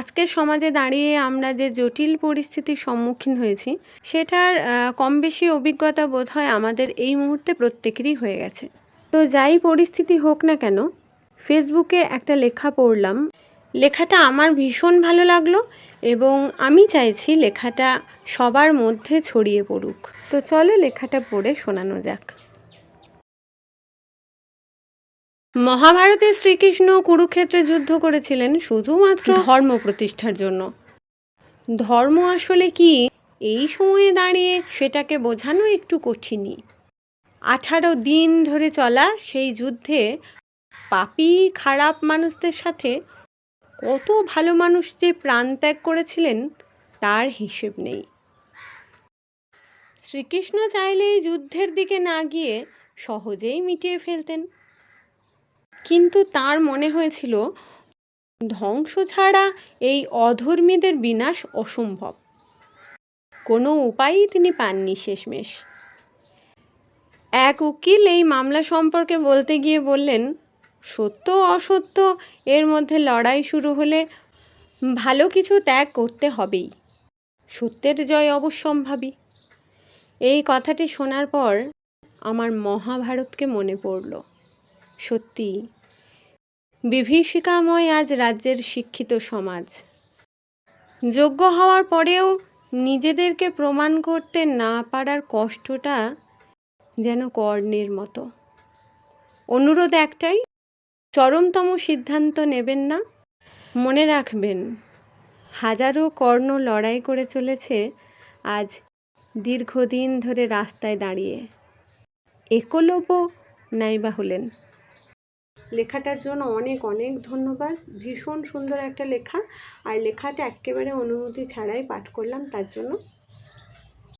আজকের সমাজে দাঁড়িয়ে আমরা যে জটিল পরিস্থিতির সম্মুখীন হয়েছি, সেটার কম বেশি অভিজ্ঞতা বোধ হয় আমাদের এই মুহূর্তে প্রত্যেকেরই হয়ে গেছে। তো যাই পরিস্থিতি হোক না কেন, ফেসবুকে একটা লেখা পড়লাম। লেখাটা আমার ভীষণ ভালো লাগল এবং আমি চাইছি লেখাটা সবার মধ্যে ছড়িয়ে পড়ুক। তো চলো লেখাটা পড়ে শোনানো যাক। মহাভারতে শ্রীকৃষ্ণ কুরুক্ষেত্রে যুদ্ধ করেছিলেন শুধুমাত্র ধর্ম প্রতিষ্ঠার জন্য। ধর্ম আসলে কি? এই সময়ে দাঁড়িয়ে সেটাকে বোঝানো একটু কঠিনই। আঠারো দিন ধরে চলা সেই যুদ্ধে পাপী খারাপ মানুষদের সাথে কত ভালো মানুষ যে প্রাণ ত্যাগ করেছিলেন তার হিসেব নেই। শ্রীকৃষ্ণ চাইলে যুদ্ধের দিকে না গিয়ে সহজেই মিটিয়ে ফেলতেন। কিন্তু তার মনে হয়েছিল, ধ্বংস ছাড়া এই অধর্মীদের বিনাশ অসম্ভব। কোনো উপায়ই তিনি পাননি শেষমেশ। এক উকিল এই মামলা সম্পর্কে বলতে গিয়ে বললেন, সত্য অসত্য, এর মধ্যে লড়াই শুরু হলে ভালো কিছু ত্যাগ করতে হবেই। সত্যের জয় অবশ্যম্ভাবী। এই কথাটি শোনার পর আমার মহাভারতকে মনে পড়ল। সত্যি। বিভীষিকাময় আজ রাজ্যের শিক্ষিত সমাজ। যোগ্য হওয়ার পরেও নিজেদেরকে প্রমাণ করতে না পারার কষ্টটা যেন কর্ণের মতো। অনুরোধ একটাই, চরমতম সিদ্ধান্ত নেবেন না, মনে রাখবেন, হাজারো কর্ণ লড়াই করে চলেছে আজ দীর্ঘদিন ধরে রাস্তায় দাঁড়িয়ে। একলব্য নাইবা হলেন। লেখাটার জন্য অনেক অনেক ধন্যবাদ। ভীষণ সুন্দর একটা লেখা। আর লেখাটা একেবারে অনুমতি ছাড়াই পাঠ করলাম, তার জন্য